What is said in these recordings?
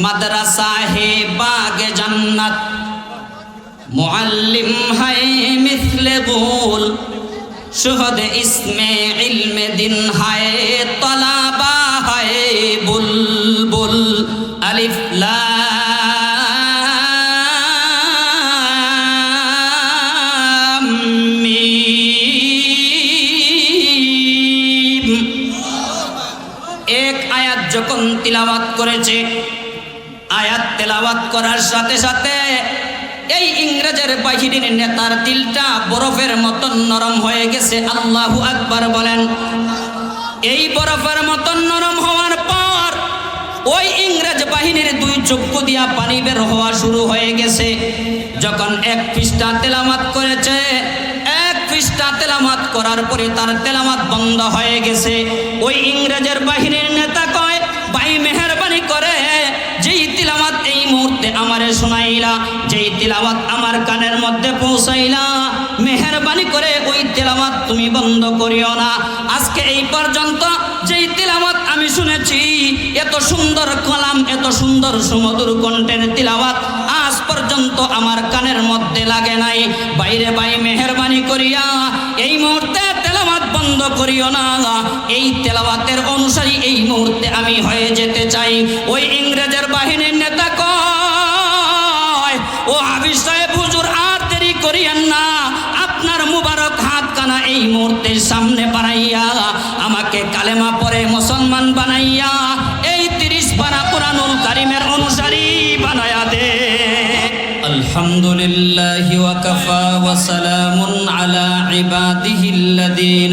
मदरसा है बाग जन्नत मुअल्लिम है मिथल गुल शुहद इसमें इल्म दिन है तलाबा है बुलबुल अलिफ लाम মিম এক আয়াত যখন তিলাওয়াত করেছে আয়াত তেলাওয়াত করার সাথে সাথে এই ইংরেজের বাহিনীর নেতার দিলটা বরফের মতন নরম হয়ে গেছে। আল্লাহু আকবার বলেন, এই বরফের মতন নরম হওয়ার পর ওই ইংরেজ বাহিনীর দুই চক্ষু দিয়া পানি বের হওয়া শুরু হয়ে গেছে। যখন এক পৃষ্ঠা তেলামাত করেছে, এক পৃষ্ঠা তেলামাত করার পরে তার তেলামাত বন্ধ হয়ে গেছে। ওই ইংরেজের বাহিনীর নেতা কয়, ভাই মেহরবানি করে যেই তিলামাত এই মুহূর্তে আমারে শোনাইলা, যেই তিলাওয়াত আমার কানের মধ্যে পৌঁছাইলা, মেহরবানি করে ওই তিলাওয়াত তুমি বন্ধ করিও না। আজকে এই পর্যন্ত যেই তিলাওয়াত আমি শুনেছি, এত সুন্দর কলাম, এত সুন্দর সুমধুর কণ্ঠের তিলাওয়াত আজ পর্যন্ত আমার কানের মধ্যে লাগে নাই। বাইরে বাই মেহরবানি করিয়া এই মুহূর্তে বন্ধ করিও না এই তেলাওয়াতের অনুসারী এই মুহূর্তে আমি হয়ে যেতে চাই ওই ইংরেজের বাহিনীর নেতা কয় ও হাবিজ সাহেব হুজুর আর দেরি করিয়েন না আপনার মুবারক হাত কানা এই মুহূর্তে সামনে বানাইয়া আমাকে কালেমা পরে মুসলমান বানাইয়া এই তিরিশ পারা কোরআনুল কারিমের অনুসারী বানায়া দে الحمد لله وكفى وسلام على عباده الذين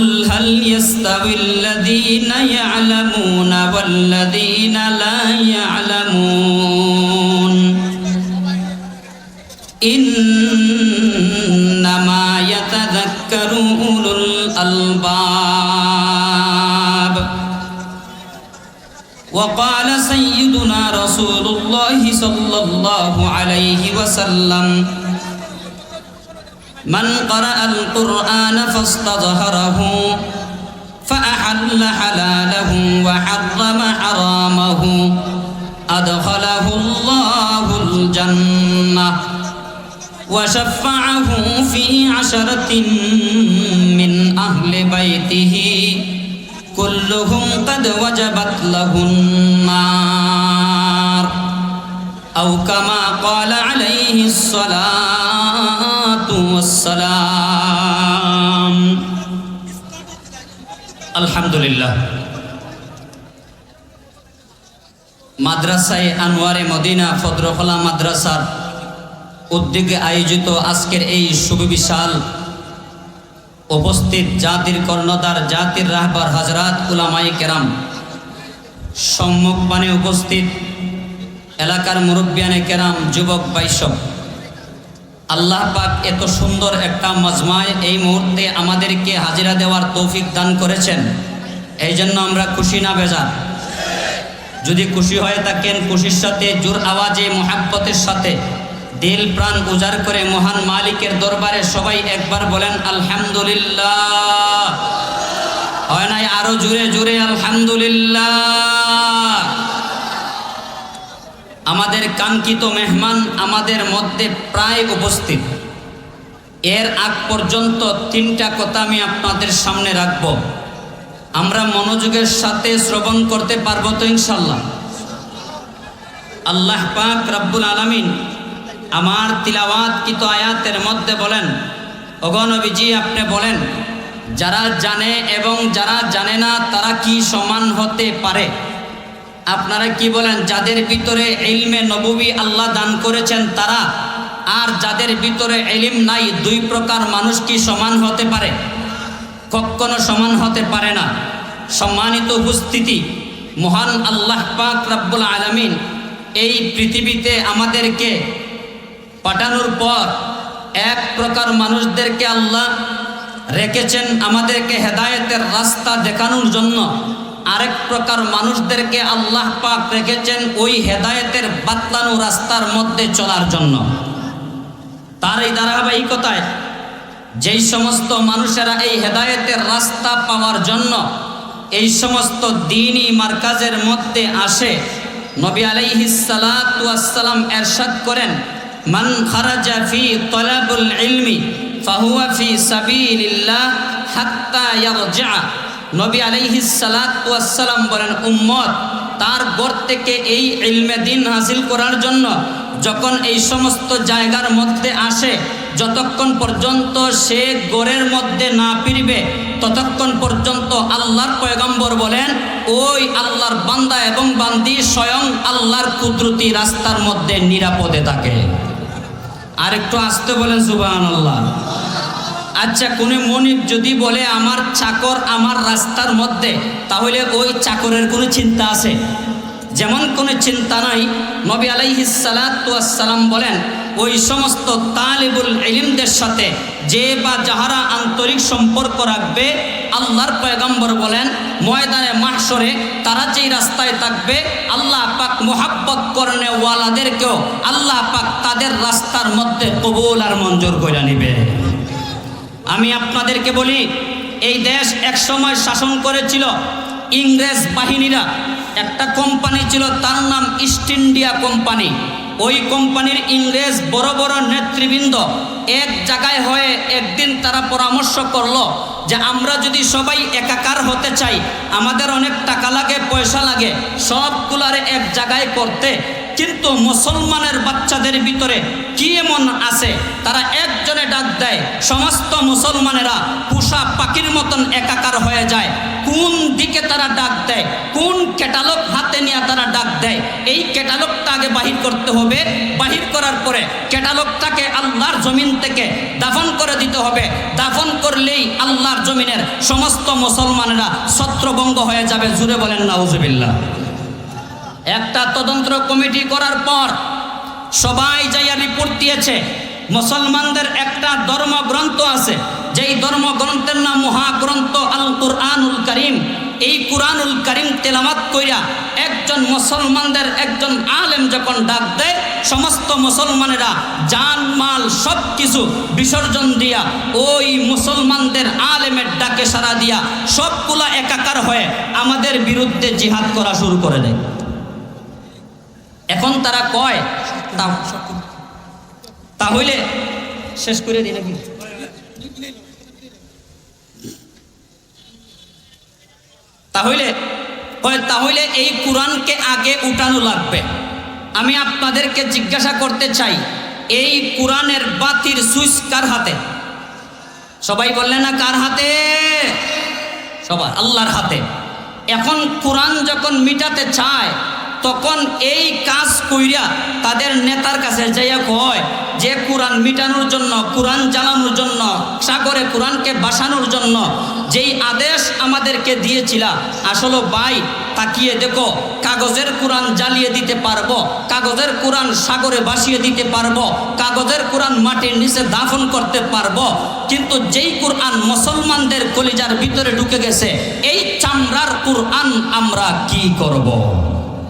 قل هل يستوي الذين يعلمون والذين لا يعلمون إنما يتذكر أولو الألباب وقال سيدنا رسول الله صلى الله عليه وسلم من قرأ القرآن فاستظهره فأحل حلاله وحرم حرامه أدخله الله الجنة وشفعه في عشرة من أهل بيته كلهم قد وجبت له النار. أو كما قال عليه الصلاة আলহামদুলিল্লাহ। মাদ্রাসায় আনোয়ারে মদিনা ফদ্রফলা মাদ্রাসার উদ্যোগে আয়োজিত আজকের এই সুবিশাল উপস্থিত জাতির কর্ণধার, জাতির রাহবার হাজরাত উলামাই কেরাম সম্মুখ পানে উপস্থিত এলাকার মুরব্বিয়ানে কেরাম, যুবক বাইশক আল্লাহ পাক এত সুন্দর একটা মজমায় এই মুহূর্তে আমাদেরকে হাজিরা দেওয়ার তৌফিক দান করেছেন। এই জন্য আমরা খুশি না বেজা যদি খুশি হয়ে থাকেন, খুশির সাথে, জোর আওয়াজে, মোহাব্বতের সাথে, দিল প্রাণ উজাড় করে মহান মালিকের দরবারে সবাই একবার বলেন, আলহামদুলিল্লাহ। হয় নাই আরও জুড়ে জুড়ে আলহামদুলিল্লাহ। আমাদের কাঙ্ক্ষিত মেহমান আমাদের মধ্যে প্রায় উপস্থিত। এর আগ পর্যন্ত তিনটা কথা আমি আপনাদের সামনে রাখব। আমরা মনোযোগের সাথে শ্রবণ করতে পারব তো ইনশাল্লাহ আল্লাহ পাক রাব্বুল আলামিন আমার তিলাওয়াত কিত আয়াতের মধ্যে বলেন অগনবীজি আপনি বলেন, যারা জানে এবং যারা জানে না তারা কি সমান হতে পারে? আপনারা কি বলেন, যাদের ভিতরে ইলমে নববী আল্লাহ দান করেছেন তারা, আর যাদের ভিতরে এলিম নাই, দুই প্রকার মানুষ কি সমান হতে পারে? কখনো সমান হতে পারে না। সম্মানিত উপস্থিতি, মহান আল্লাহ পাক রাব্বুল আলামিন এই পৃথিবীতে আমাদেরকে পাঠানোর পর এক প্রকার মানুষদেরকে আল্লাহ রেখেছেন আমাদেরকে হেদায়েতের রাস্তা দেখানোর জন্য। আরেক প্রকার মানুষদেরকে আল্লাহ পাক রেখেছেন ওই হেদায়েতের বাতলানো রাস্তার মধ্যে চলার জন্য। তার এই ধারাবাহিকতায় যেই সমস্ত মানুষেরা এই হেদায়েতের রাস্তা পাওয়ার জন্য এই সমস্ত দিনই মার্কাজের মধ্যে আসে, নবী আলাইহিসালাম এরশাদ করেন, মান খারাজা ফি তলাবুল ইলমি ফাহুয়া ফি সাবিলিল্লাহ হাত্তা ইয়ারজা নবী আলাইহিসালাম বলেন, উম্মত, তার গড় থেকে এই ইলমে দিন হাসিল করার জন্য যখন এই সমস্ত জায়গার মধ্যে আসে, যতক্ষণ পর্যন্ত সে গোরের মধ্যে না ফিরবে, ততক্ষণ পর্যন্ত আল্লাহর পয়গম্বর বলেন, ওই আল্লাহর বান্দা এবং বান্দি স্বয়ং আল্লাহর কুদরতি রাস্তার মধ্যে নিরাপদে থাকে। আর একটু আসতে বলেন সুবাহ আল্লাহ আচ্ছা কোনো মনিব যদি বলে, আমার চাকর আমার রাস্তার মধ্যে, তাহলে ওই চাকরের কোনো চিন্তা আছে? যেমন কোনো চিন্তা নাই। নবী আলাইহিসালাম বলেন, ওই সমস্ত তালিবুল ইলিমদের সাথে যে বা যাহারা আন্তরিক সম্পর্ক রাখবে, আল্লাহর পয়গম্বর বলেন, ময়দানে মাহসরে তারা যেই রাস্তায় থাকবে, আল্লাহ পাক মোহাব্বত করনে ওয়ালাদেরকেও আল্লাহ পাক তাদের রাস্তার মধ্যে কবুল আর মঞ্জুর করে নিবে। আমি আপনাদেরকে বলি, এই দেশ এক সময় শাসন করেছিল ইংরেজ বাহিনীরা। একটা কোম্পানি ছিল, তার নাম ইস্ট ইন্ডিয়া কোম্পানি ওই কোম্পানির ইংরেজ বড় বড় নেতৃবৃন্দ এক জায়গায় হয়ে একদিন তারা পরামর্শ করল যে আমরা যদি সবাই একাকার হতে চাই, আমাদের অনেক টাকা লাগে, পয়সা লাগে, সবগুলারে এক জায়গায় করতে। কিন্তু মুসলমানের বাচ্চাদের ভিতরে কি এমন আছে? তারা একজনে ডাক দেয়, সমস্ত মুসলমানেরা পুষা পাখির মতন একাকার হয়ে যায়। কোন দিকে তারা ডাক দেয়? কোন ক্যাটালগ হাতে নিয়ে তারা ডাক দেয়? এই ক্যাটালগটা আগে বাহির করতে হবে। বাহির করার পরে ক্যাটালগটাকে আল্লাহর জমিন থেকে দাফন করে দিতে হবে। দাফন করলেই আল্লাহর জমিনের সমস্ত মুসলমানেরা ছত্রভঙ্গ হয়ে যাবে। জুড়ে বলেন, নাউজুবিল্লাহ। একটা তদন্ত কমিটি করার পর সবাই যাইয়া রিপোর্ট দিয়েছে, মুসলমানদের একটা ধর্মগ্রন্থ আছে, যেই ধর্মগ্রন্থের নাম মহাগ্রন্থ আল কুরআনুল করিম। এই কুরআনুল করিম তেলামাত কইরা একজন মুসলমানদের একজন আলেম যখন ডাক দেয়, সমস্ত মুসলমানেরা জান, মাল সব কিছু বিসর্জন দিয়া ওই মুসলমানদের আলেমের ডাকে সারা দিয়া সবগুলা একাকার হয়ে আমাদের বিরুদ্ধে জিহাদ করা শুরু করে দেয়। এখন তারা কয়? তাহলে শেষ করে দিই নাকি? তাহলে তাহলে এই কোরআনকে আগে উঠানো লাগবে। আমি আপনাদেরকে জিজ্ঞাসা করতে চাই, এই কোরআনের বাতির সুইচ কার হাতে? সবাই বললেন না, কার হাতে? সবার, আল্লাহর হাতে। এখন কোরআন যখন মিটাতে চায় তখন এই কাজ কইরা তাদের নেতার কাছে যাইয়া কয় যে কোরআন মিটানোর জন্য, কোরআন জ্বালানোর জন্য, সাগরে কোরআনকে বাসানোর জন্য যেই আদেশ আমাদেরকে দিয়েছিল, আসলে ভাই, তাকিয়ে দেখো, কাগজের কোরআন জ্বালিয়ে দিতে পারব, কাগজের কোরআন সাগরে বাসিয়ে দিতে পারব, কাগজের কোরআন মাটির নিচে দাফন করতে পারব, কিন্তু যেই কোরআন মুসলমানদের কলিজার ভিতরে ঢুকে গেছে, এই চামড়ার কোরআন আমরা কি করব?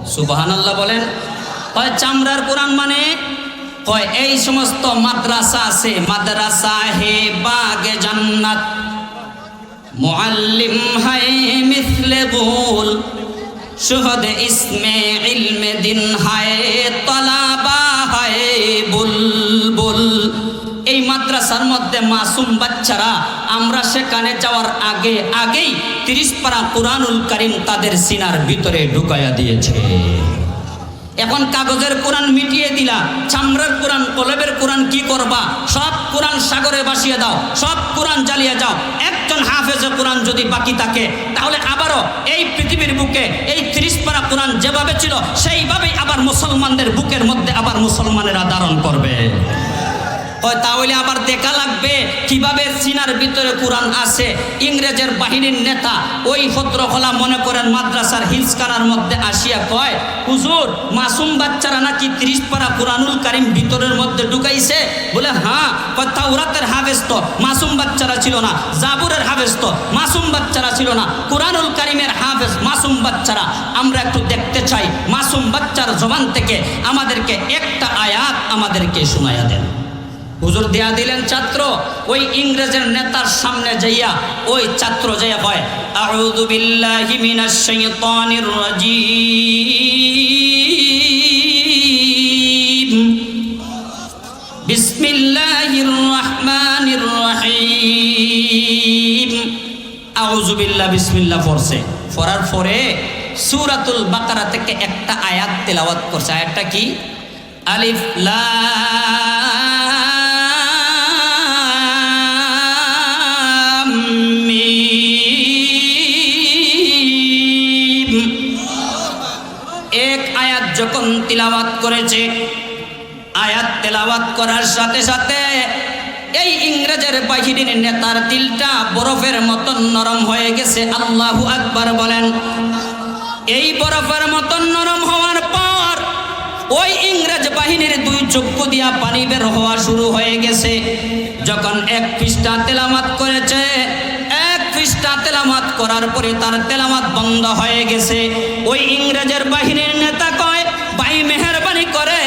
সুবাহান আল্লাহ বলেন, কয় চামড়ার কোরআন মানে? কয়, এই সমস্ত মাদ্রাসা আছে, মাদ্রাসা হে বাগে জান্নাত। মুআল্লিম হায় মিথলে গোল শুহদ ইসমে ইলমে দিন হায়, তলাবা হায় বুলবুল। এই মাদ্রাসার মধ্যে মাসুম বাচ্চারা, আমরা সেখানে যাওয়ার আগে আগেই তিরিশ পারা কোরআনুল করিম তাদের সিনার ভিতরে ঢুকাইয়া দিয়েছে। এখন কাগজের কোরআন মিটিয়ে দিলা, চামড়ার কোরআন, কলবের কোরআন কি করবা? সব কোরআন সাগরে বাসিয়ে দাও, সব কোরআন জ্বালিয়ে যাও। একজন হাফেজে কোরআন যদি বাকি থাকে, তাহলে আবারও এই পৃথিবীর বুকে, এই ত্রিশ পারা কোরআন যেভাবে ছিল, সেইভাবেই আবার মুসলমানদের বুকের মধ্যে আবার মুসলমানেরা ধারণ করবে। হয়, তাহলে আবার দেখা লাগবে কীভাবে চীনার ভিতরে কোরআন আছে। ইংরেজের বাহিনীর নেতা, ওই ভদ্রকলা মনে করেন মাদ্রাসার হিলসকানার মধ্যে আসিয়া কয়, হুজুর, মাসুম বাচ্চারা নাকি ত্রিশ পারা কোরআনুল কারিম ভিতরের মধ্যে ঢুকাইছে? বলে হ্যাঁ কয়, তাওরাতের হাফেজ তো মাসুম বাচ্চারা ছিল না, জাবুরের হাফেজ তো মাসুম বাচ্চারা ছিল না, কোরআনুল কারিমের হাফেজ মাসুম বাচ্চারা। আমরা একটু দেখতে চাই, মাসুম বাচ্চার জবান থেকে আমাদেরকে একটা আয়াত আমাদেরকে শোনাইয়া দেন। হুজুর দেয়া দিলেন ছাত্র, ওই ইংরেজের নেতার সামনে যাইয়া ওই ছাত্র যাইয়া কয়, আউযু বিল্লাহি মিনাশ শাইতানির রাজীম। বিসমিল্লাহির রহমানির রহিম। আউযু বিল্লাহ, বিসমিল্লাহ পড়ছে। পড়ার পরে সূরাতুল বাকারা থেকে একটা আয়াত তেলাওয়াত করছে। আয়াতটা কি? আলিফ লাম। তিলাওয়াত করেছে। আয়াত তেলাওয়াত করার সাথে সাথে এই ইংরেজের বাহিনীর নেতার দিলটা বরফের মতন নরম হয়ে গেছে। আল্লাহু আকবার বলেন, এই বরফের মতন নরম হওয়ার পর ওই ইংরেজ বাহিনীর দুই চক্ষু দিয়া পানি বের হওয়া শুরু হয়ে গেছে। যখন এক পৃষ্ঠা তেলামাত করেছে, এক পৃষ্ঠা তেলামাত করার পরে তার তেলামাত বন্ধ হয়ে গেছে। ওই ইংরেজের বাহিনীর নেতা ভাই মেহরবানি করে।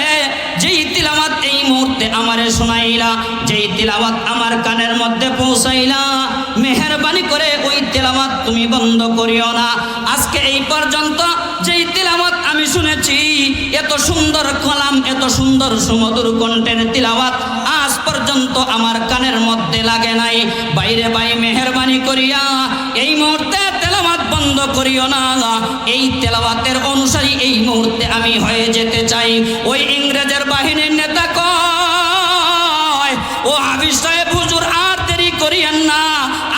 যেই তিলামাত এই মুহূর্তে আমারে শোনাইলা, যেই তিলামাত আমার কানের মধ্যে পৌঁছাইলা, মেহরবানি করে ওই তেলামাত তুমি বন্ধ করিও না। আজকে এই পর্যন্ত যেই তিলামাত আমি শুনেছি, এত সুন্দর কলাম, এত সুন্দর সুমধুর কণ্ঠের তিলাওয়াত আজ পর্যন্ত আমার কানের মধ্যে লাগে নাই। বাইরে বাই মেহরবানি করিয়া এই মুহূর্তে তেলাওয়াত বন্ধ করিও না। এই তেলাবাতের অনুসারী এই মুহূর্তে আমি হয়ে যেতে চাই। ওই ইংরেজের বাহিনীর নেতা ও হাফিজ সাহেব, হুজুর, আর দেরি করিয়েন না।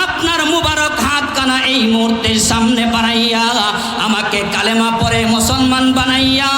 আপনার মুবারক হাত কানা এই মুহূর্তের সামনে বানাইয়া আমাকে কালেমা পরে মুসলমান বানাইয়া